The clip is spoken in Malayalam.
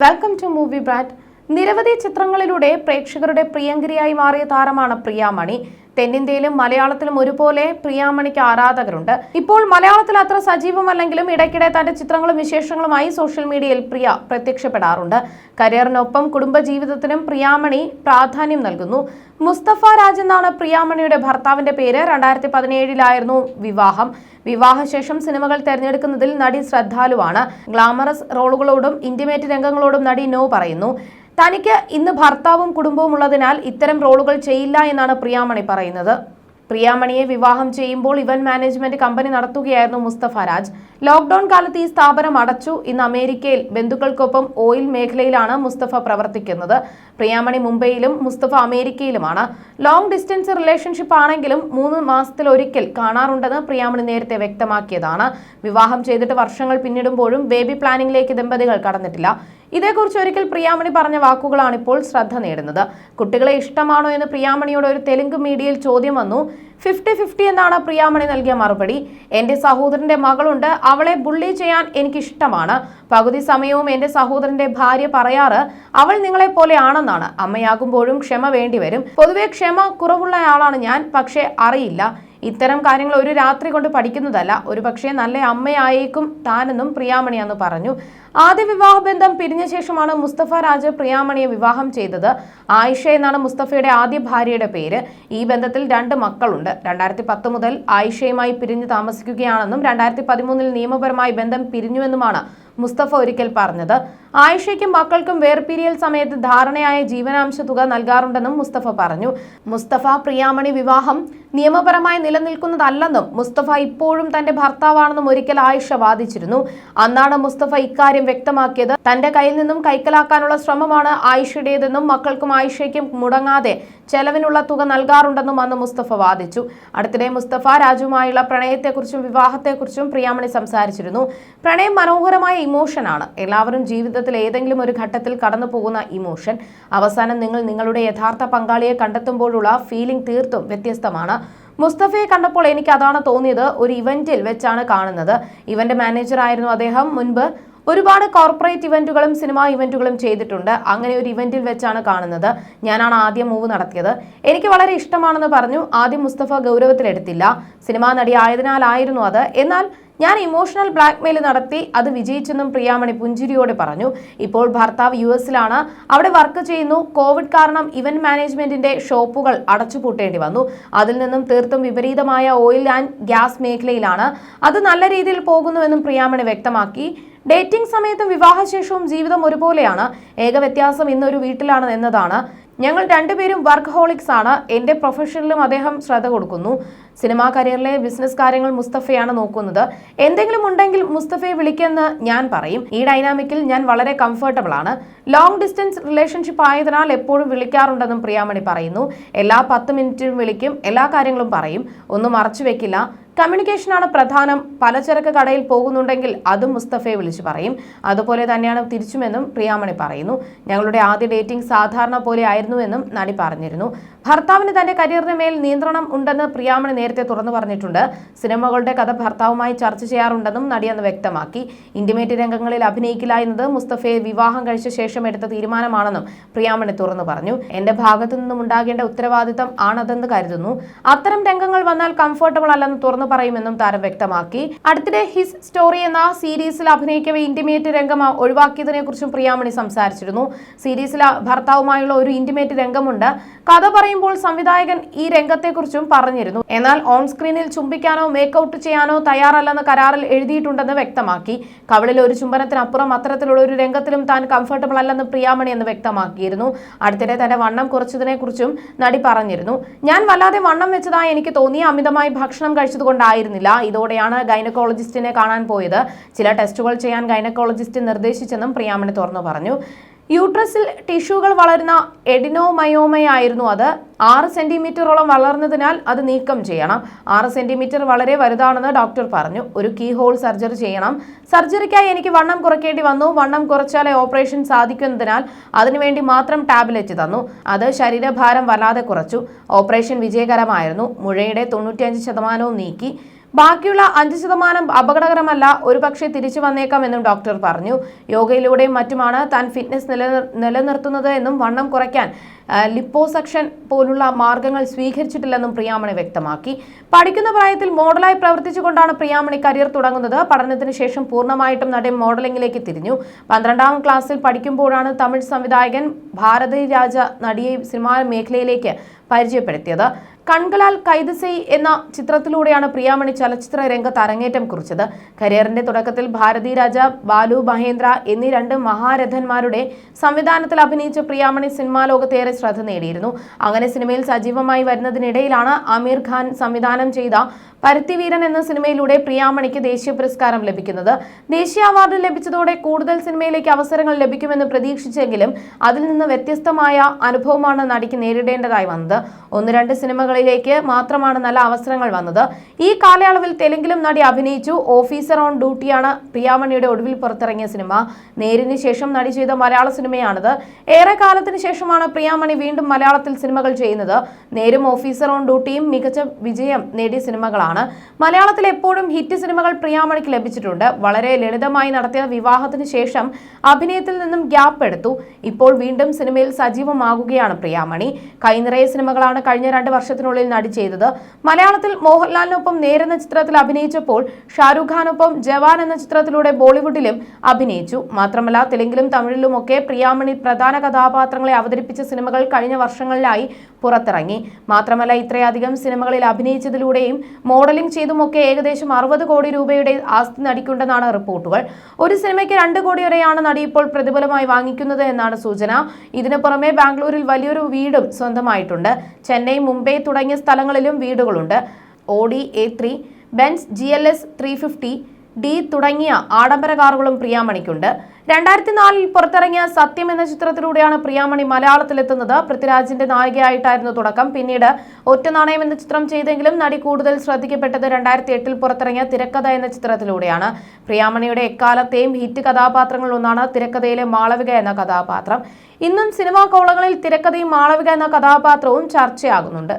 Welcome to Movie Brat. നിരവധി ചിത്രങ്ങളിലൂടെ പ്രേക്ഷകരുടെ പ്രിയങ്കരിയായി മാറിയ താരമാണ് പ്രിയാമണി. തെന്നിന്ത്യയിലും മലയാളത്തിലും ഒരുപോലെ പ്രിയാമണിക്ക് ആരാധകരുണ്ട്. ഇപ്പോൾ മലയാളത്തിൽ അത്ര സജീവമല്ലെങ്കിലും ഇടയ്ക്കിടെ തന്റെ ചിത്രങ്ങളും വിശേഷങ്ങളുമായി സോഷ്യൽ മീഡിയയിൽ പ്രിയ പ്രത്യക്ഷപ്പെടാറുണ്ട്. കരിയറിനൊപ്പം കുടുംബജീവിതത്തിനും പ്രിയാമണി പ്രാധാന്യം നൽകുന്നു. മുസ്തഫ രാജ് എന്നാണ് പ്രിയാമണിയുടെ ഭർത്താവിന്റെ പേര്. രണ്ടായിരത്തി പതിനേഴിലായിരുന്നു വിവാഹം. വിവാഹശേഷം സിനിമകൾ തെരഞ്ഞെടുക്കുന്നതിൽ നടി ശ്രദ്ധാലുവാണ്. ഗ്ലാമറസ് റോളുകളോടും ഇന്റിമേറ്റ് രംഗങ്ങളോടും നടി നോ പറയുന്നു. തനിക്ക് ഇന്ന് ഭർത്താവും കുടുംബവും ഉള്ളതിനാൽ ഇത്തരം റോളുകൾ ചെയ്യില്ല എന്നാണ് പ്രിയാമണി പറയുന്നത്. പ്രിയാമണിയെ വിവാഹം ചെയ്യുമ്പോൾ ഇവന്റ് മാനേജ്മെന്റ് കമ്പനി നടത്തുകയായിരുന്നു മുസ്തഫ രാജ്. ലോക്ഡൌൺ കാലത്ത് ഈ സ്ഥാപനം അടച്ചു. ഇന്ന് അമേരിക്കയിൽ ബന്ധുക്കൾക്കൊപ്പം ഓയിൽ മേഖലയിലാണ് മുസ്തഫ പ്രവർത്തിക്കുന്നത്. പ്രിയാമണി മുംബൈയിലും മുസ്തഫ അമേരിക്കയിലുമാണ്. ലോങ് ഡിസ്റ്റൻസ് റിലേഷൻഷിപ്പ് ആണെങ്കിലും മൂന്ന് മാസത്തിൽ ഒരിക്കൽ കാണാറുണ്ടെന്ന് പ്രിയാമണി നേരത്തെ വ്യക്തമാക്കിയതാണ്. വിവാഹം ചെയ്തിട്ട് വർഷങ്ങൾ പിന്നിടുമ്പോഴും ബേബി പ്ലാനിംഗിലേക്ക് ദമ്പതികൾ കടന്നിട്ടില്ല. ഇതേക്കുറിച്ച് ഒരിക്കൽ പ്രിയാമണി പറഞ്ഞ വാക്കുകളാണ് ഇപ്പോൾ ശ്രദ്ധ നേടുന്നത്. കുട്ടികളെ ഇഷ്ടമാണോ എന്ന് പ്രിയാമണിയോട് ഒരു തെലുങ്ക് മീഡിയയിൽ ചോദ്യം വന്നു. ഫിഫ്റ്റി ഫിഫ്റ്റി എന്നാണ് പ്രിയാമണി നൽകിയ മറുപടി. എന്റെ സഹോദരന്റെ മകളുണ്ട്. അവളെ ബുള്ളി ചെയ്യാൻ എനിക്ക് ഇഷ്ടമാണ് പകുതി സമയവും എന്റെ സഹോദരന്റെ ഭാര്യ പറയാറ് അവൾ നിങ്ങളെ പോലെയാണെന്നാണ് അമ്മയാകുമ്പോഴും ക്ഷമ വേണ്ടിവരും. പൊതുവെ ക്ഷമ കുറവുള്ളയാളാണ് ഞാൻ. പക്ഷേ അറിയില്ല. ഇത്തരം കാര്യങ്ങൾ ഒരു രാത്രി കൊണ്ട് പഠിക്കുന്നതല്ല. ഒരു പക്ഷേ നല്ല അമ്മയായേക്കും താനെന്നും പ്രിയാമണി അന്ന് പറഞ്ഞു. ആദ്യ വിവാഹ ബന്ധം പിരിഞ്ഞ ശേഷമാണ് മുസ്തഫ രാജ് പ്രിയാമണിയെ വിവാഹം ചെയ്തത്. ആയിഷ എന്നാണ് മുസ്തഫയുടെ ആദ്യ ഭാര്യയുടെ പേര്. ഈ ബന്ധത്തിൽ രണ്ട് മക്കളുണ്ട്. രണ്ടായിരത്തി പത്ത് മുതൽ ആയിഷയുമായി പിരിഞ്ഞു താമസിക്കുകയാണെന്നും രണ്ടായിരത്തി പതിമൂന്നിൽ നിയമപരമായി ബന്ധം പിരിഞ്ഞുവെന്നുമാണ് മുസ്തഫ ഒരിക്കൽ പറഞ്ഞത് ആയിഷയ്ക്കും മക്കൾക്കും വേർപിരിയൽ സമയത്ത് ധാരണയായ ജീവനാംശ തുക നൽകാറുണ്ടെന്നും മുസ്തഫ പറഞ്ഞു. മുസ്തഫ പ്രിയാമണി വിവാഹം നിയമപരമായി നിലനിൽക്കുന്നതല്ലെന്നും മുസ്തഫ ഇപ്പോഴും തന്റെ ഭർത്താവാണെന്നും ഒരിക്കൽ ആയിഷ വാദിച്ചിരുന്നു. അന്നാണ് മുസ്തഫ ഇക്കാര്യം വ്യക്തമാക്കിയത്. തന്റെ കയ്യിൽ നിന്നും കൈക്കലാക്കാനുള്ള ശ്രമമാണ് ആയിഷയുടേതെന്നും മക്കൾക്കും ആയിഷയ്ക്കും മുടങ്ങാതെ ചെലവിനുള്ള തുക നൽകാറുണ്ടെന്നും അന്ന് മുസ്തഫ വാദിച്ചു. അടുത്തിടെ മുസ്തഫ രാജുവുമായുള്ള പ്രണയത്തെക്കുറിച്ചും വിവാഹത്തെക്കുറിച്ചും പ്രിയാമണി സംസാരിച്ചിരുന്നു. പ്രണയം മനോഹരമായ ഇമോഷനാണ് എല്ലാവരും ജീവിതത്തിൽ ഏതെങ്കിലും ഒരു ഘട്ടത്തിൽ കടന്നു പോകുന്ന ഇമോഷൻ. അവസാനം നിങ്ങൾ നിങ്ങളുടെ യഥാർത്ഥ പങ്കാളിയെ കണ്ടെത്തുമ്പോഴുള്ള ഫീലിംഗ് തീർത്തും വ്യത്യസ്തമാണ്. മുസ്തഫയെ കണ്ടപ്പോൾ എനിക്ക് അതാണ് തോന്നിയത്. ഒരു ഇവന്റിൽ വെച്ചാണ് കാണുന്നത്. ഇവന്റ് മാനേജർ ആയിരുന്നു അദ്ദേഹം. മുൻപ് ഒരുപാട് കോർപ്പറേറ്റ് ഇവന്റുകളും സിനിമാ ഇവന്റുകളും ചെയ്തിട്ടുണ്ട്. അങ്ങനെ ഒരു ഇവന്റിൽ വെച്ചാണ് കാണുന്നത്. ഞാനാണ് ആദ്യം മൂവ് നടത്തിയത്. എനിക്ക് വളരെ ഇഷ്ടമാണെന്ന് പറഞ്ഞു. ആദ്യം മുസ്തഫ ഗൗരവത്തിലെടുത്തില്ല. സിനിമാ നടി ആയതിനാലായിരുന്നു അത്. എന്നാൽ ഞാൻ ഇമോഷണൽ ബ്ലാക്ക്മെയിൽ നടത്തി. അത് വിജയിച്ചെന്നും പ്രിയാമണി പുഞ്ചിരിയോട് പറഞ്ഞു. ഇപ്പോൾ ഭർത്താവ് യു എസിലാണ്. അവിടെ വർക്ക് ചെയ്യുന്നു. കോവിഡ് കാരണം ഇവന്റ് മാനേജ്മെന്റിന്റെ ഷോപ്പുകൾ അടച്ചുപൂട്ടേണ്ടി വന്നു. അതിൽ നിന്നും തീർത്തും വിപരീതമായ ഓയിൽ ആൻഡ് ഗ്യാസ് മേഖലയിലാണ്. അത് നല്ല രീതിയിൽ പോകുന്നുവെന്നും പ്രിയാമണി വ്യക്തമാക്കി. ഡേറ്റിംഗ് സമയത്തും വിവാഹശേഷവും ജീവിതം ഒരുപോലെയാണ്. ഏക വ്യത്യാസം ഇന്നൊരു വീട്ടിലാണ് എന്നതാണ്. ഞങ്ങൾ രണ്ടുപേരും വർക്ക് ഹോളിക്സ് ആണ്. എന്റെ പ്രൊഫഷനിലും അദ്ദേഹം ശ്രദ്ധ കൊടുക്കുന്നു. സിനിമാ കരിയറിലെ ബിസിനസ് കാര്യങ്ങൾ മുസ്തഫയാണ് നോക്കുന്നത്. എന്തെങ്കിലും ഉണ്ടെങ്കിൽ മുസ്തഫയെ വിളിക്കുമെന്ന് ഞാൻ പറയും. ഈ ഡൈനാമിക്കിൽ ഞാൻ വളരെ കംഫർട്ടബിൾ ആണ്. ലോങ് ഡിസ്റ്റൻസ് റിലേഷൻഷിപ്പ് ആയതിനാൽ എപ്പോഴും വിളിക്കാറുണ്ടെന്നും പ്രിയാമണി പറയുന്നു. എല്ലാ പത്ത് മിനിറ്റിലും വിളിക്കും എല്ലാ കാര്യങ്ങളും പറയും. ഒന്നും മറച്ചു വെക്കില്ല. കമ്മ്യൂണിക്കേഷനാണ് പ്രധാനം. പലചരക്ക് കടയിൽ പോകുന്നുണ്ടെങ്കിൽ അതും മുസ്തഫയെ വിളിച്ചു പറയും. അതുപോലെ തന്നെയാണ് തിരിച്ചുമെന്നും പ്രിയാമണി പറയുന്നു. ഞങ്ങളുടെ ആദ്യ ഡേറ്റിംഗ് സാധാരണ പോലെ ആയിരുന്നുവെന്നും നടി പറഞ്ഞിരുന്നു. ഭർത്താവിന് തന്റെ കരിയറിന് മേൽ നിയന്ത്രണം ഉണ്ടെന്ന് പ്രിയാമണി നേരത്തെ തുറന്നു പറഞ്ഞിട്ടുണ്ട്. സിനിമകളുടെ കഥ ഭർത്താവുമായി ചർച്ച ചെയ്യാറുണ്ടെന്നും നടി അന്ന് വ്യക്തമാക്കി. ഇന്റിമേറ്റ് രംഗങ്ങളിൽ അഭിനയിക്കില്ല എന്നത് മുസ്തഫയെ വിവാഹം കഴിച്ച ശേഷം എടുത്ത തീരുമാനമാണെന്നും പ്രിയാമണി തുറന്നു പറഞ്ഞു. എന്റെ ഭാഗത്തു നിന്നും ഉണ്ടാകേണ്ട ഉത്തരവാദിത്തം ആണതെന്ന് കരുതുന്നു. അത്തരം രംഗങ്ങൾ വന്നാൽ കംഫർട്ടബിൾ അല്ലെന്ന് തുറന്നു പറയുമെന്നും താരം വ്യക്തമാക്കി. അടുത്തിടെ ഹിസ് സ്റ്റോറി എന്ന സീരീസിൽ അഭിനയിക്കവേ ഇന്റിമേറ്റ് രംഗം ഒഴിവാക്കിയതിനെ കുറിച്ചും പ്രിയാമണി സംസാരിച്ചിരുന്നു. സീരീസിൽ ഭർത്താവുമായുള്ള ഒരു ഇന്റിമേറ്റ് രംഗമുണ്ട്. കഥ പറയുമ്പോൾ സംവിധായകൻ ഈ രംഗത്തെക്കുറിച്ചും പറഞ്ഞിരുന്നു. എന്നാൽ ഓൺ സ്ക്രീനിൽ ചുംബിക്കാനോ മേക്കൌട്ട് ചെയ്യാനോ തയ്യാറല്ലെന്ന് കരാറിൽ എഴുതിയിട്ടുണ്ടെന്ന് വ്യക്തമാക്കി. കവളിൽ ഒരു ചുംബനത്തിനപ്പുറം അത്തരത്തിലുള്ള ഒരു രംഗത്തിലും താൻ കംഫർട്ടബിൾ അല്ലെന്ന് പ്രിയാമണി എന്ന് വ്യക്തമാക്കിയിരുന്നു. അടുത്തിടെ തന്റെ വണ്ണം കുറച്ചതിനെ കുറിച്ചും നടി പറഞ്ഞിരുന്നു. ഞാൻ വല്ലാതെ വണ്ണം വെച്ചതായി എനിക്ക് തോന്നി അമിതമായി ഭക്ഷണം കഴിച്ചതുകൊണ്ടായിരുന്നില്ല ഇതോടെയാണ് ഗൈനക്കോളജിസ്റ്റിനെ കാണാൻ പോയത്. ചില ടെസ്റ്റുകൾ ചെയ്യാൻ ഗൈനക്കോളജിസ്റ്റ് നിർദ്ദേശിച്ചെന്നും പ്രിയാമണി തുറന്നു പറഞ്ഞു. യൂട്രസിൽ ടിഷ്യൂകൾ വളരുന്ന എഡിനോമയോമയായിരുന്നു അത്. ആറ് സെന്റിമീറ്ററോളം വളർന്നതിനാൽ അത് നീക്കം ചെയ്യണം. ആറ് സെന്റിമീറ്റർ വളരെ വലുതാണെന്ന് ഡോക്ടർ പറഞ്ഞു. ഒരു കീ ഹോൾ സർജറി ചെയ്യണം. സർജറിക്കായി എനിക്ക് വണ്ണം കുറയ്ക്കേണ്ടി വന്നു. വണ്ണം കുറച്ചാലേ ഓപ്പറേഷൻ സാധിക്കുന്നതിനാൽ അതിനുവേണ്ടി മാത്രം ടാബ്ലറ്റ് തന്നു. അത് ശരീരഭാരം വല്ലാതെ കുറച്ചു. ഓപ്പറേഷൻ വിജയകരമായിരുന്നു. മുഴയുടെ തൊണ്ണൂറ്റിയഞ്ച് ശതമാനവും നീക്കി. ബാക്കിയുള്ള അഞ്ച് ശതമാനം അപകടകരമല്ല ഒരുപക്ഷെ തിരിച്ചു വന്നേക്കാമെന്നും ഡോക്ടർ പറഞ്ഞു. യോഗയിലൂടെയും മറ്റുമാണ് താൻ ഫിറ്റ്നസ് നിലനിർത്തുന്നത് എന്നും വണ്ണം കുറയ്ക്കാൻ ലിപ്പോസക്ഷൻ പോലുള്ള മാർഗങ്ങൾ സ്വീകരിച്ചിട്ടില്ലെന്നും പ്രിയാമണി വ്യക്തമാക്കി. പഠിക്കുന്ന പ്രായത്തിൽ മോഡലായി പ്രവർത്തിച്ചുകൊണ്ടാണ് പ്രിയാമണി കരിയർ തുടങ്ങുന്നത്. പഠനത്തിന് ശേഷം പൂർണമായിട്ടും നടൻ മോഡലിംഗിലേക്ക് തിരിഞ്ഞു. പന്ത്രണ്ടാം ക്ലാസ്സിൽ പഠിക്കുമ്പോഴാണ് തമിഴ് സംവിധായകൻ ഭാരതി രാജ നടിയെ സിനിമാ മേഖലയിലേക്ക് പരിചയപ്പെടുത്തിയത്. കൺകളാൽ കൈതസൈ എന്ന ചിത്രത്തിലൂടെയാണ് പ്രിയാമണി ചലച്ചിത്ര രംഗത്ത് അരങ്ങേറ്റം കുറിച്ചത്. കരിയറിന്റെ തുടക്കത്തിൽ ഭാരതി രാജ ബാലു മഹേന്ദ്ര എന്നീ രണ്ട് മഹാരഥന്മാരുടെ സംവിധാനത്തിൽ അഭിനയിച്ച പ്രിയാമണി സിനിമാ ലോകത്തേറെ ശ്രദ്ധ നേടിയിരുന്നു. അങ്ങനെ സിനിമയിൽ സജീവമായി വരുന്നതിനിടയിലാണ് ആമീർ ഖാൻ സംവിധാനം ചെയ്ത പരുത്തിവീരൻ എന്ന സിനിമയിലൂടെ പ്രിയാമണിക്ക് ദേശീയ പുരസ്കാരം ലഭിക്കുന്നത്. ദേശീയ അവാർഡ് ലഭിച്ചതോടെ കൂടുതൽ സിനിമയിലേക്ക് അവസരങ്ങൾ ലഭിക്കുമെന്ന് പ്രതീക്ഷിച്ചെങ്കിലും അതിൽ നിന്ന് വ്യത്യസ്തമായ അനുഭവമാണ് നടിക്ക് നേരിടേണ്ടതായി വന്നത്. ഒന്ന് രണ്ട് സിനിമകളിലേക്ക് മാത്രമാണ് നല്ല അവസരങ്ങൾ വന്നത്. ഈ കാലയളവിൽ തെലുങ്കിലും നടി അഭിനയിച്ചു. ഓഫീസർ ഓൺ ഡ്യൂട്ടിയാണ് പ്രിയാമണിയുടെ ഒടുവിൽ പുറത്തിറങ്ങിയ സിനിമ. നേരിന് ശേഷം നടി ചെയ്ത മലയാള സിനിമയാണിത്. ഏറെ കാലത്തിന് ശേഷമാണ് പ്രിയാമണി വീണ്ടും മലയാളത്തിൽ സിനിമകൾ ചെയ്യുന്നത്. നേരും ഓഫീസർ ഓൺ ഡ്യൂട്ടിയും മികച്ച വിജയം നേടിയ സിനിമകളാണ്. മലയാളത്തിൽ എപ്പോഴും ഹിറ്റ് സിനിമകൾ പ്രിയാമണിക്ക് ലഭിച്ചിട്ടുണ്ട്. വളരെ ലളിതമായി നടത്തിയ വിവാഹത്തിന് ശേഷം അഭിനയത്തിൽ നിന്നും ഗ്യാപ്പ് എടുത്തു. ഇപ്പോൾ വീണ്ടും സിനിമയിൽ സജീവമാകുകയാണ് പ്രിയാമണി. കൈനിറയ സിനിമകളാണ് കഴിഞ്ഞ രണ്ട് വർഷത്തിനുള്ളിൽ നടി ചെയ്തത്. മലയാളത്തിൽ മോഹൻലാലിനൊപ്പം നേരെന്ന ചിത്രത്തിൽ അഭിനയിച്ചപ്പോൾ ഷാരൂഖ് ഖാനൊപ്പം ജവാൻ എന്ന ചിത്രത്തിലൂടെ ബോളിവുഡിലും അഭിനയിച്ചു. മാത്രമല്ല തെലുങ്കിലും തമിഴിലും ഒക്കെ പ്രിയാമണി പ്രധാന കഥാപാത്രങ്ങളെ അവതരിപ്പിച്ച സിനിമകൾ കഴിഞ്ഞ വർഷങ്ങളിലായി പുറത്തിറങ്ങി. മാത്രമല്ല ഇത്രയധികം സിനിമകളിൽ അഭിനയിച്ചതിലൂടെയും മോഡലിംഗ് ചെയ്തുമൊക്കെ ഏകദേശം അറുപത് കോടി രൂപയുടെ ആസ്തി നടിക്കുണ്ടെന്നാണ് റിപ്പോർട്ടുകൾ. ഒരു സിനിമയ്ക്ക് രണ്ട് കോടി വരെയാണ് നടി ഇപ്പോൾ പ്രതിഫലമായി വാങ്ങിക്കുന്നത് എന്നാണ് സൂചന. ഇതിനു പുറമെ ബാംഗ്ലൂരിൽ വലിയൊരു വീടും സ്വന്തമായിട്ടുണ്ട്. ചെന്നൈ മുംബൈ തുടങ്ങിയ സ്ഥലങ്ങളിലും വീടുകളുണ്ട്. Audi A three Benz G L S three fifty D തുടങ്ങിയ ആഡംബര കാറുകളും പ്രിയാമണിക്കുണ്ട്. രണ്ടായിരത്തി നാലിൽ പുറത്തിറങ്ങിയ സത്യം എന്ന ചിത്രത്തിലൂടെയാണ് പ്രിയാമണി മലയാളത്തിലെത്തുന്നത്. പൃഥ്വിരാജിന്റെ നായികയായിട്ടായിരുന്നു തുടക്കം. പിന്നീട് ഒറ്റ നാണയം എന്ന ചിത്രം ചെയ്തെങ്കിലും നടി കൂടുതൽ ശ്രദ്ധിക്കപ്പെട്ടത് രണ്ടായിരത്തി എട്ടിൽ പുറത്തിറങ്ങിയ തിരക്കഥ എന്ന ചിത്രത്തിലൂടെയാണ്. പ്രിയാമണിയുടെ എക്കാലത്തെയും ഹിറ്റ് കഥാപാത്രങ്ങളിൽ ഒന്നാണ് തിരക്കഥയിലെ മാളവിക എന്ന കഥാപാത്രം. ഇന്നും സിനിമാ കോളങ്ങളിൽ തിരക്കഥയും മാളവിക എന്ന കഥാപാത്രവും ചർച്ചയാകുന്നുണ്ട്.